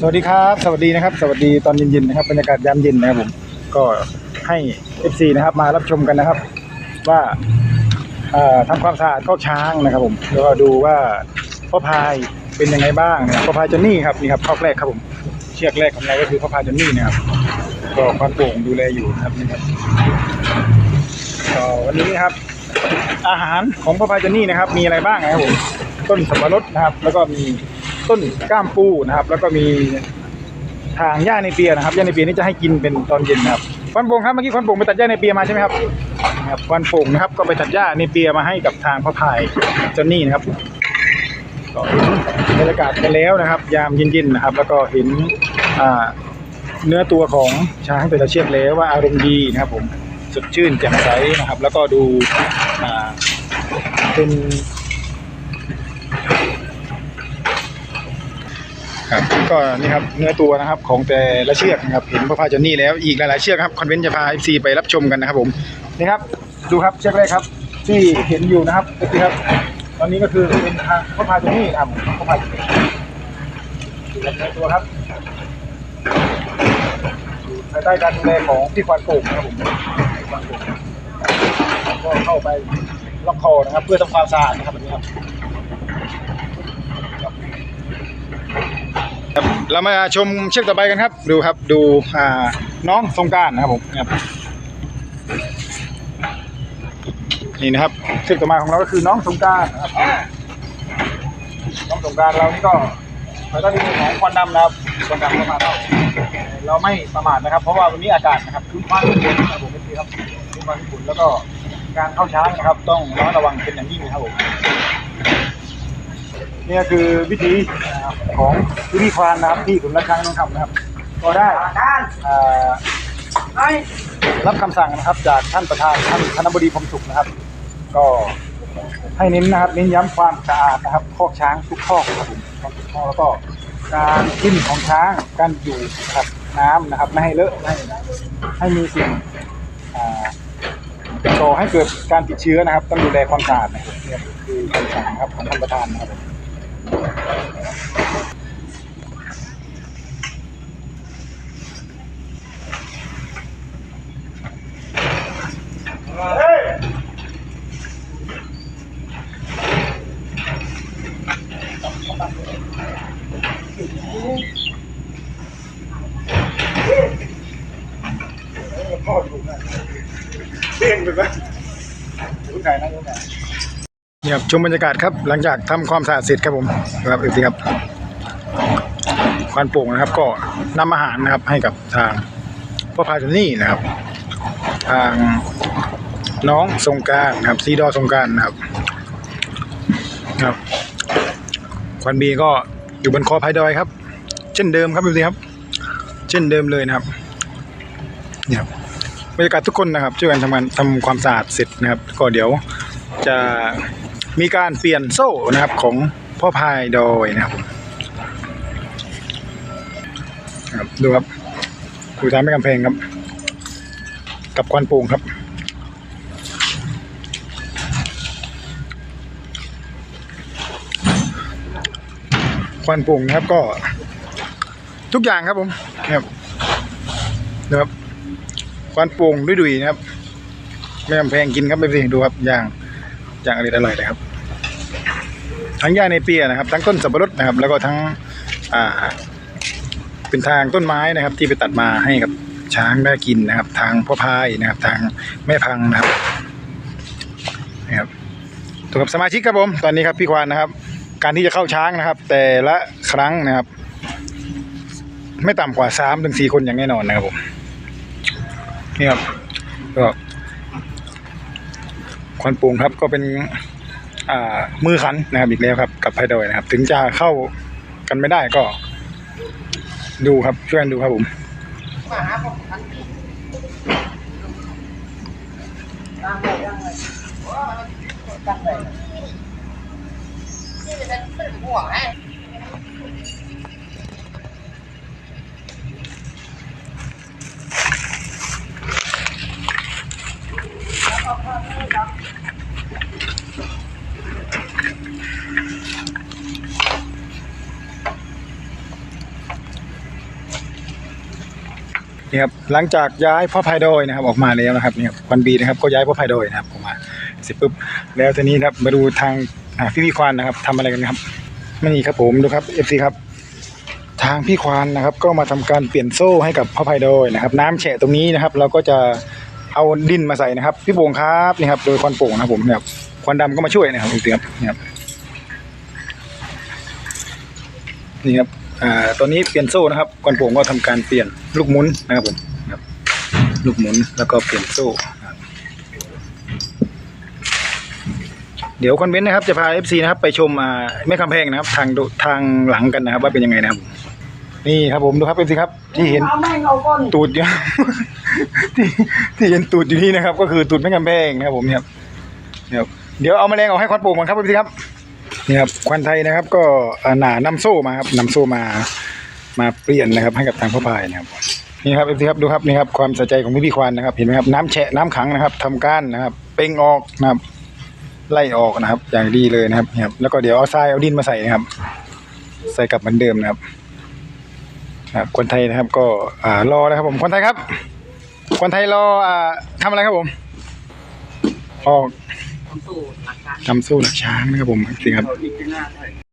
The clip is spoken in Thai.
สวัสดีครับสวัสดีนะครับ สวัสดีตอนเย็นๆนะครับบรรยากาศยามเย็นนะครับผมก็ให้ FC นะครับมารับชมกันนะครับ ว่าเอ่อทำความสะอาดคอกช้างนะครับผมแล้วก็ดูว่าพ่อพายเป็นยังไงบ้างนะครับพ่อพายจอนนี่ครับนี่ครับคอกแรกครับผมเชือกแรกของเราก็คือพ่อพายจอนนี่นะครับก็ควันโป่งดูแลอยู่นะครับนี่ครับก็วันนี้นะครับ อาหารของพ่อพายจอนนี่นะครับ มีอะไรบ้างนะครับผมต้นสับปะรดนะครับ แล้วก็มี ต้นก้ามปูนะครับ แล้วก็มีทางหญ้าในเปียนะครับหญ้าในเปียนี่จะให้กินเป็นตอนเย็นนะครับควันโป่งครับเมื่อกี้ควันโป่งไปตัดหญ้าในเปียมาใช่ไหมครับครับควันโป่งนะครับ ก็ไปตัดหญ้าในเปียมาให้กับทางพ่อพายจอนนี่นะครับก็เห็นบรรยากาศกันแล้วนะครับ ยามเย็นๆนะครับ แล้วก็เห็นเนื้อตัวของช้างแต่ละเชือกแล้วว่าอารมณ์ดีนะครับ ผมสดชื่นแจ่มใสนะครับ แล้วก็ดูเป็นครับ ก็นี่ครับเนื้อตัวนะครับของแต่ละเชือกนะครับเห็นพ่อพาจอนนี่แล้วอีกหลายๆเชือกครับคอนเวนต์จะพา FC ไปรับชมกันนะครับผมนี่ครับดูครับเชือกแรกครับ ที่เห็นอยู่นะครับนี่ครับ ตอนนี้ก็คือเป็นทางพ่อพาจอนนี่นะครับพ่อพาจอนนี่ดูครับเนื้อตัวครับดูภายใต้การดูแลของพี่ควานโป่งนะครับผมควานโป่งก็เข้าไปล็อกคอนะครับ เพื่อทำความสะอาดนะครับแบบนี้ครับครับ เรามาชมเชือกต่อไปกันครับ ดูครับดูอ่าน้องสงการนะครับผมนะครับนี่นะครับเชือกต่อมาของเราก็คือน้องสงการนะครับน้องสงการเรานี่ก็ภาต้ที่มือของควันดำนะครับควันดำเข้ามาเข้าเราไม่ประมาทนะครับ เพราะว่าวันนี้อากาศนะครับครึ้มฟ้าครึ้มฝนนะครับผมเป็นทีครับครึ้มฟ้าครึ้มฝนแล้วก็การเข้าช้างนะครับ ต้องระมัดระวังเป็นอย่างยิ่งนะครับผม นี่ก็คือวิธีของวิธีควานนะครับที่ขุนรัชช้างต้องทำนะครับก็ได้รับคำสั่งนะครับจากท่านประธานท่านคณบดีพรมสุขนะครับ ก็ให้เน้นนะครับเน้นย้ำความสะอาดนะครับคอกช้างทุกคอกครับผมคอกทุกคอกแล้วก็การกินของช้างการอยู่นะครับน้ำนะครับไม่ให้เลอะให้ให้มีสิ่งอ่าก่อให้เกิดการติดเชื้อนะครับ ต้องดูแลความสะอาดนะครับนี่คือคำสั่งครับของท่านประธานนะครับ ผมพ่ออยู่นะ นนะรู้ไหนนี่ครับชมบรรยากาศครับ หลังจากทำความสะอาดเสร็จครับผมครับอีกทีครับควันโป่งนะครับ ก็นำอาหารนะครับให้กับทางพ่อพายจนนี่นะครับ ทางน้องสงการนะครับซีดอสงการนะครับครับควันบีก็อยู่บนคอพายดอยครับ เช่นเดิมครับดูสิครับ เช่นเดิมเลยนะครับเนี่ยบรรยากาศทุกคนนะครับช่วยกันทำงานทำความสะอาดเสร็จนะครับ ก็เดี๋ยวจะ มีการเปลี่ยนโซ่นะครับของพ่อพายโดยนะครับครับดูครับดูทางไม่กำแพงครับ กับควันป่งครับควันป่งนะครับก็ทุกอย่างครับผมนะครับนะครับควันป่งดุยๆนะครับ ไม่กำแพงกินครับไปดูครับอย่างอย่างอร่อยอร่อยเลยครับ ทั้งหญ้าในเปียนะครับ ทั้งต้นสับปะรดนะครับ แล้วก็ทั้งอ่าเป็นทางต้นไม้นะครับ ที่ไปตัดมาให้กับช้างได้กินนะครับ ทางพ่อพายนะครับ ทางแม่พังนะครับนะครับถูกกับสมาชิกครับผมตอนนี้ครับพี่ควานนะครับ การที่จะเข้าช้างนะครับ แต่ละครั้งนะครับ ไม่ต่ำกว่าสามถึงสี่คนอย่างแน่นอนนะครับผมนี่ครับก็ควันปูงครับก็เป็น มือขันนะครับอีกแล้วครับ กับไพดอยนะครับ ถึงจะเข้ากันไม่ได้ก็ ดูครับช่วยกันดูครับผมค นี่ครับหลังจากย้ายพ่อพายดยนะครับออกมาแล้วนะครับนี่ครับวันบีนะครับก็ย้ายพ่อพายดยนะครับออกมาเสร็จปุ๊บแล้วทีนี้นะครับมาดูทางพี่พี่ควานนะครับทำอะไรกันครับนี่ครับผมดูครับเอฟซีครับ ทางพี่ควานนะครับ ก็มาทำการเปลี่ยนโซ่ให้กับพ่อพายดยนะครับ น้ำแฉะตรงนี้นะครับ เราก็จะเอาดินมาใส่นะครับ พี่โป่งครับนี่ครับโดยควันโป่งนะครับผมเนี่ยครับควันดำก็มาช่วยนะครับจริงๆครับนี่ครับนี่ครับ อ่าตอนนี้เปลี่ยนโซ่นะครับควันโป่งก็ทำการเปลี่ยนลูกหมุนนะครับผมครับลูกหมุนแล้วก็เปลี่ยนโซ่นะครับเดี๋ยวคอนเวนต์นะครับจะพา FC นะครับไปชมอ่าแม่คำแพงนะครับ ทางดูทางหลังกันนะครับ ว่าเป็นยังไงนะครับ นี่ครับผมดูครับ FC ครับ ที่เห็นเอาแม่งเอาก้นตูดอยู่ที่ที่เห็นตูดอยู่นี่นะครับ ก็คือตูดแม่กำแพงนะครับผมเนี่ยครับเนี่ยครับเดี๋ยวเอาแมลงออกให้ควันโป่งก่อนครับพี่ครับ นี่ครับควันไทยนะครับ ก็หนานำโซ่มาครับนำโซ่มามาเปลี่ยนนะครับ ให้กับทางพ่อพายนะครับนี่ครับพี่ครับดูครับนี่ครับความใส่ใจของพี่พี่ควานนะครับ เห็นไหมครับน้ำแฉะน้ำขังนะครับทำก้ารนะครับ เป่งออกนะครับ ไล่ออกนะครับ อย่างดีเลยนะครับนี่ครับแล้วก็เดี๋ยวเอาทรายเอาดินมาใส่นะครับ ใส่กลับเหมือนเดิมนะครับครับคนไทยนะครับ ก็อ่ารอนะครับ ผมคนไทยครับ คนไทยรออ่าทำอะไรครับผม ออกำตู้หลักการทำสู้หนักช้างนะครับผมสิครับ